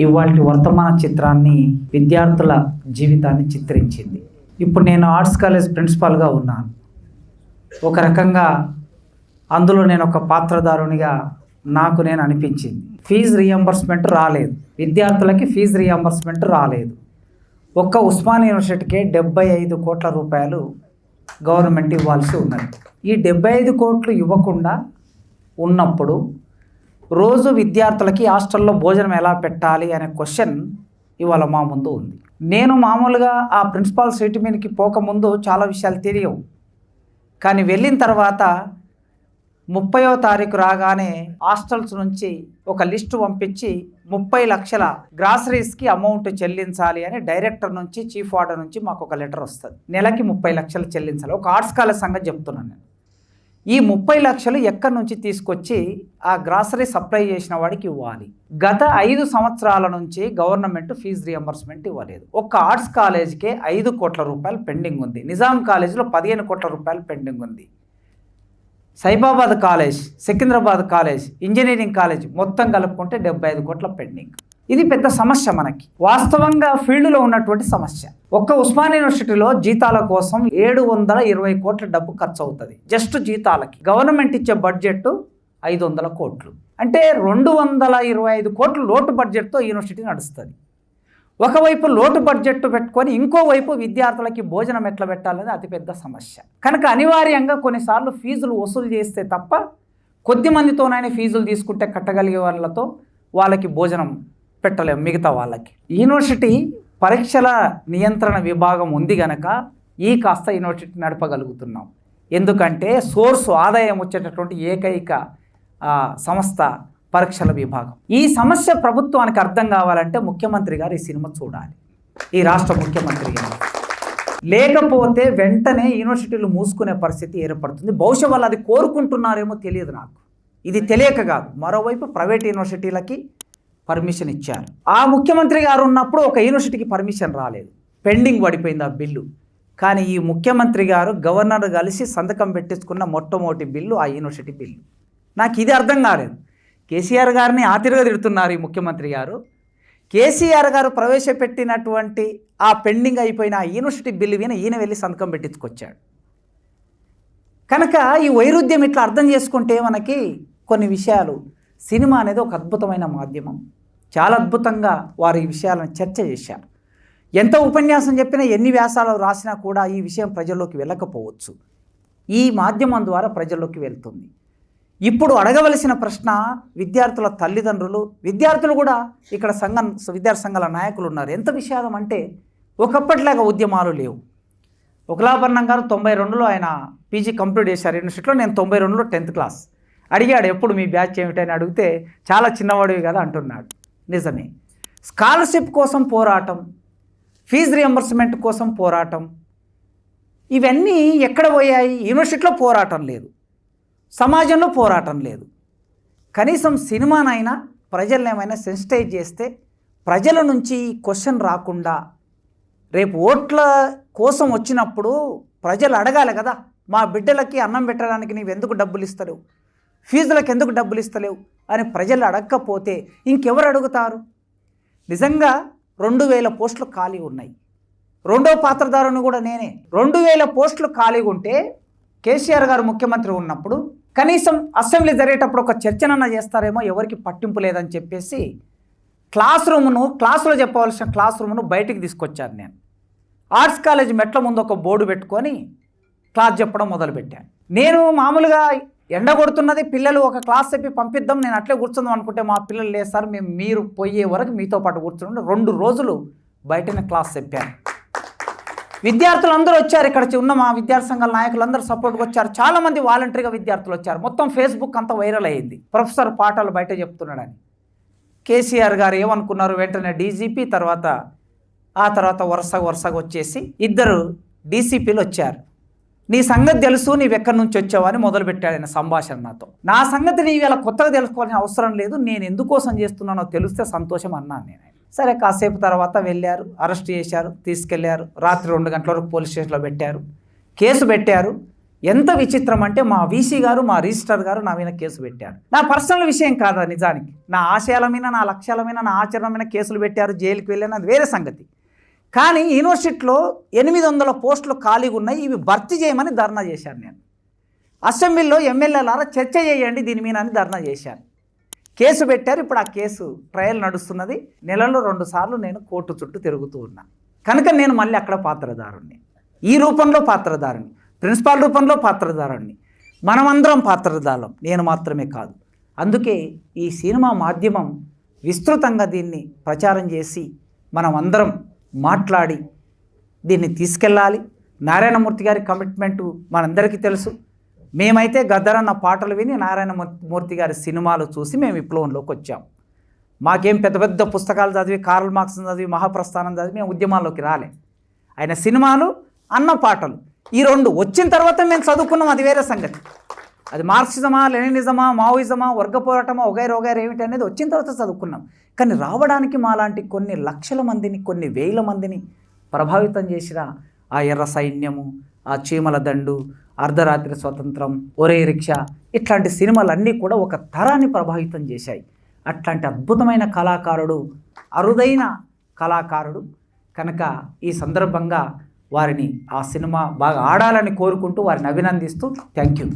ఇవాళ వర్తమాన చిత్రాన్ని విద్యార్థుల జీవితాన్ని చిత్రించింది. ఇప్పుడు నేను ఆర్ట్స్ కాలేజ్ ప్రిన్సిపాల్గా ఉన్నాను. ఒక రకంగా అందులో నేను ఒక పాత్రదారునిగా నాకు నేను అనిపించింది. ఫీజు రియంబర్స్మెంట్ రాలేదు. విద్యార్థులకి ఫీజు రియంబర్స్మెంట్ రాలేదు. ఒక్క ఉస్మాన్ యూనివర్సిటీకే డెబ్బై ఐదు కోట్ల రూపాయలు గవర్నమెంట్ ఇవ్వాల్సి ఉన్నది. ఈ డెబ్బై ఐదు కోట్లు ఇవ్వకుండా ఉన్నప్పుడు రోజు విద్యార్థులకి హాస్టల్లో భోజనం ఎలా పెట్టాలి అనే క్వశ్చన్ ఇవాళ మా ముందు ఉంది. నేను మామూలుగా ఆ ప్రిన్సిపాల్ సీటు మీదకి పోకముందు చాలా విషయాలు తెలియవు. కానీ వెళ్ళిన తర్వాత ముప్పయో తారీఖు రాగానే హాస్టల్స్ నుంచి ఒక లిస్టు పంపించి ముప్పై లక్షల గ్రాసరీస్కి అమౌంట్ చెల్లించాలి అని డైరెక్టర్ నుంచి చీఫ్ ఆర్డర్ నుంచి మాకు ఒక లెటర్ వస్తుంది. నెలకి ముప్పై లక్షలు చెల్లించాలి. ఒక ఆర్ట్స్ కాలేజ్ సంగతి చెప్తున్నాను నేను. ఈ ముప్పై లక్షలు ఎక్కడి నుంచి తీసుకొచ్చి ఆ గ్రాసరీ సప్లై చేసిన వాడికి ఇవ్వాలి? గత ఐదు సంవత్సరాల నుంచి గవర్నమెంట్ ఫీజు రియంబర్స్మెంట్ ఇవ్వలేదు. ఒక్క ఆర్ట్స్ కాలేజీకే ఐదు కోట్ల రూపాయలు పెండింగ్ ఉంది. నిజాం కాలేజీలో పదిహేను కోట్ల రూపాయలు పెండింగ్ ఉంది. Cyberabad college Secunderabad college engineering college మొత్తం కలుపుకుంటే డెబ్బై ఐదు కోట్ల పెండింగ్. ఇది పెద్ద సమస్య మనకి. వాస్తవంగా ఫీల్డ్లో ఉన్నటువంటి సమస్య. ఒక్క ఉస్మాన్ యూనివర్సిటీలో జీతాల కోసం ఏడు వందల ఇరవై కోట్ల డబ్బు ఖర్చు అవుతుంది జస్ట్ జీతాలకి. గవర్నమెంట్ ఇచ్చే బడ్జెట్ ఐదు వందల కోట్లు. అంటే రెండు వందల ఇరవై ఐదు కోట్ల లోటు బడ్జెట్తో యూనివర్సిటీ నడుస్తుంది. ఒకవైపు లోటు బడ్జెట్ పెట్టుకొని ఇంకోవైపు విద్యార్థులకి భోజనం ఎట్లా పెట్టాలనేది అతిపెద్ద సమస్య. కనుక అనివార్యంగా కొన్నిసార్లు ఫీజులు వసూలు చేస్తే తప్ప కొద్ది మందితోనైనా ఫీజులు తీసుకుంటే కట్టగలిగే వాళ్ళతో వాళ్ళకి భోజనం పెట్టలేము మిగతా వాళ్ళకి. యూనివర్సిటీ పరీక్షల నియంత్రణ విభాగం ఉంది గనక ఈ కాస్త యూనివర్సిటీ నడపగలుగుతున్నాం. ఎందుకంటే సోర్సు ఆదాయం వచ్చేటటువంటి ఏకైక సంస్థ పరీక్షల విభాగం. ఈ సమస్య ప్రభుత్వానికి అర్థం కావాలంటే ముఖ్యమంత్రి గారు ఈ సినిమా చూడాలి. ఈ రాష్ట్ర ముఖ్యమంత్రి గారు. లేకపోతే వెంటనే యూనివర్సిటీలు మూసుకునే పరిస్థితి ఏర్పడుతుంది. బహుశా వాళ్ళు అది కోరుకుంటున్నారేమో తెలియదు నాకు. ఇది తెలియక కాదు. మరోవైపు ప్రైవేట్ యూనివర్సిటీలకి పర్మిషన్ ఇచ్చారు. ఆ ముఖ్యమంత్రి గారు ఉన్నప్పుడు ఒక యూనివర్సిటీకి పర్మిషన్ రాలేదు. పెండింగ్ పడిపోయింది ఆ బిల్లు. కానీ ఈ ముఖ్యమంత్రి గారు గవర్నర్ కలిసి సంతకం పెట్టించుకున్న మొట్టమొదటి బిల్లు ఆ యూనివర్సిటీ బిల్లు. నాకు ఇది అర్థం కాలేదు. కేసీఆర్ గారిని ఆతిరగా తిడుతున్నారు ఈ ముఖ్యమంత్రి గారు. కేసీఆర్ గారు ప్రవేశపెట్టినటువంటి ఆ పెండింగ్ అయిపోయిన ఆ యూనివర్సిటీ బిల్లు విన ఈయన వెళ్ళి సంతకం పెట్టించుకొచ్చాడు. కనుక ఈ వైరుధ్యం ఇట్లా అర్థం చేసుకుంటే మనకి కొన్ని విషయాలు సినిమా అనేది ఒక అద్భుతమైన మాధ్యమం. చాలా అద్భుతంగా వారు ఈ విషయాలను చర్చ చేశారు. ఎంత ఉపన్యాసం చెప్పినా ఎన్ని వ్యాసాలు రాసినా కూడా ఈ విషయం ప్రజల్లోకి వెళ్ళకపోవచ్చు. ఈ మాధ్యమం ద్వారా ప్రజల్లోకి వెళ్తుంది. ఇప్పుడు అడగవలసిన ప్రశ్న విద్యార్థుల తల్లిదండ్రులు విద్యార్థులు కూడా ఇక్కడ సంఘం విద్యార్థి సంఘాల నాయకులు ఉన్నారు. ఎంత విషాదం అంటే ఒకప్పటిలాగా ఉద్యమాలు లేవు. ఒకలాభరణం గారు తొంభై రెండులో ఆయన పీజీ కంప్లీట్ చేశారు యూనివర్సిటీలో నేను తొంభై రెండులో టెన్త్ క్లాస్. అడిగాడు ఎప్పుడు మీ బ్యాచ్ ఏమిటని అడిగితే చాలా చిన్నవాడివి కదా అంటున్నాడు. నిజమే. స్కాలర్షిప్ కోసం పోరాటం ఫీజు రియంబర్స్మెంట్ కోసం పోరాటం ఇవన్నీ ఎక్కడ పోయాయి? యూనివర్సిటీలో పోరాటం లేదు. సమాజంలో పోరాటం లేదు. కనీసం సినిమానైనా ప్రజల్ని ఏమైనా సెన్సిటైజ్ చేస్తే ప్రజల నుంచి క్వశ్చన్ రాకుండా రేపు ఓట్ల కోసం వచ్చినప్పుడు ప్రజలు అడగాలి కదా మా బిడ్డలకి అన్నం పెట్టడానికి నీవెందుకు డబ్బులు ఇస్తారు ఫీజులకు ఎందుకు డబ్బులు ఇస్తలేవు అని ప్రజలు అడగకపోతే ఇంకెవరు అడుగుతారు? నిజంగా రెండు వేల పోస్టులు ఖాళీ ఉన్నాయి. రెండో పాత్రధారుని కూడా నేనే. రెండు వేల పోస్టులు ఖాళీగా ఉంటే కేసీఆర్ గారు ముఖ్యమంత్రి ఉన్నప్పుడు కనీసం అసెంబ్లీ జరిగేటప్పుడు ఒక చర్చనన్నా చేస్తారేమో ఎవరికి పట్టింపు లేదని చెప్పేసి క్లాస్ రూమ్ను క్లాసులో చెప్పవలసిన క్లాస్ రూమ్ను బయటికి తీసుకొచ్చాను నేను. ఆర్ట్స్ కాలేజ్ మెట్ల ముందు ఒక బోర్డు పెట్టుకొని క్లాస్ చెప్పడం మొదలుపెట్టాను. నేను మామూలుగా ఎండ కొడుతున్నది పిల్లలు ఒక క్లాస్ చెప్పి పంపిద్దాం నేను అట్లే కూర్చుందాం అనుకుంటే మా పిల్లలు లేదు సార్ మేము మీరు పోయే వరకు మీతో పాటు కూర్చుని రెండు రోజులు బయటనే క్లాస్ చెప్పాను. విద్యార్థులు అందరూ వచ్చారు ఇక్కడ ఉన్న మా విద్యార్థి సంఘాల నాయకులు అందరూ సపోర్ట్గా వచ్చారు. చాలా మంది వాలంటరీగా విద్యార్థులు వచ్చారు. మొత్తం ఫేస్బుక్ అంతా వైరల్ అయ్యింది ప్రొఫెసర్ పాఠాలు బయట చెప్తున్నాడని. కేసీఆర్ గారు ఏమనుకున్నారు వెంటనే డీజీపీ తర్వాత ఆ తర్వాత వరుసగా వరుసగా వచ్చేసి ఇద్దరు డీసీపీలు వచ్చారు. నీ సంగతి తెలుసు నీవు ఎక్కడి నుంచి వచ్చావు అని మొదలుపెట్టాడు ఆయన సంభాషణ నాతో. నా సంగతి నీవు ఇలా కొత్తగా తెలుసుకోవాల్సిన అవసరం లేదు నేను ఎందుకోసం చేస్తున్నానో తెలిస్తే సంతోషం అన్నాను నేను. సరే కాసేపు తర్వాత వెళ్ళారు అరెస్ట్ చేశారు తీసుకెళ్ళారు రాత్రి రెండు గంటల వరకు పోలీస్ స్టేషన్లో పెట్టారు. కేసు పెట్టారు. ఎంత విచిత్రం అంటే మా వీసీ గారు మా రిజిస్టర్ గారు నా మీద కేసు పెట్టారు. నా పర్సనల్ విషయం కాదా నిజానికి. నా ఆశయాల మీద నా లక్ష్యాల మీద నా ఆచరణ మీద కేసులు పెట్టారు జైలుకి వెళ్ళాను అది వేరే సంగతి. కానీ యూనివర్సిటీలో ఎనిమిది వందల పోస్టులు ఖాళీగా ఉన్నాయి ఇవి భర్తీ చేయమని ధర్నా చేశాను నేను. అసెంబ్లీలో ఎమ్మెల్యేలారా చర్చ చేయండి దీని మీద అని ధర్నా చేశాను. కేసు పెట్టారు ఇప్పుడు ఆ కేసు ట్రయల్ నడుస్తున్నది. నెలలో రెండు సార్లు నేను కోర్టు చుట్టూ తిరుగుతూ ఉన్నా. కనుక నేను మళ్ళీ అక్కడ పాత్రధారుణ్ణి. ఈ రూపంలో పాత్రధారుణ్ణి. ప్రిన్సిపాల్ రూపంలో పాత్రధారుణ్ణి. మనమందరం పాత్రధారం నేను మాత్రమే కాదు. అందుకే ఈ సినిమా మాధ్యమం విస్తృతంగా దీన్ని ప్రచారం చేసి మనం అందరం మాట్లాడి దీన్ని తీసుకెళ్ళాలి. నారాయణమూర్తి గారి కమిట్మెంటు మనందరికీ తెలుసు. మేమైతే గద్దరన్న పాటలు విని నారాయణమూర్తి గారి సినిమాలు చూసి మేము విప్లవంలోకి వచ్చాం. మాకేం పెద్ద పెద్ద పుస్తకాలు చదివి కార్ల్ మార్క్స్ చదివి మహాప్రస్థానం చదివి మేము ఉద్యమాల్లోకి రాలే. ఆయన సినిమాలు అన్న పాటలు ఈ రెండు వచ్చిన తర్వాత మేము చదువుకున్నాం. అది వేరే సంగతి. అది మార్క్సిజమా లెనినిజమా మావోయిజమా వర్గ పోరాటమా ఒగైరు ఒగైరు ఏమిటి అనేది వచ్చిన తర్వాత చదువుకున్నాం. కానీ రావడానికి మాలాంటి కొన్ని లక్షల మందిని కొన్ని వేల మందిని ప్రభావితం చేసిన ఆ ఎర్ర సైన్యము ఆ చీమల దండు అర్ధరాత్రి స్వతంత్రం ఒరే రిక్షా ఇట్లాంటి సినిమాలన్నీ కూడా ఒక తరాన్ని ప్రభావితం చేశాయి. అట్లాంటి అద్భుతమైన కళాకారుడు అరుదైన కళాకారుడు కనుక ఈ సందర్భంగా వారిని ఆ సినిమా బాగా ఆడాలని కోరుకుంటూ వారిని అభినందిస్తూ థ్యాంక్ యూ.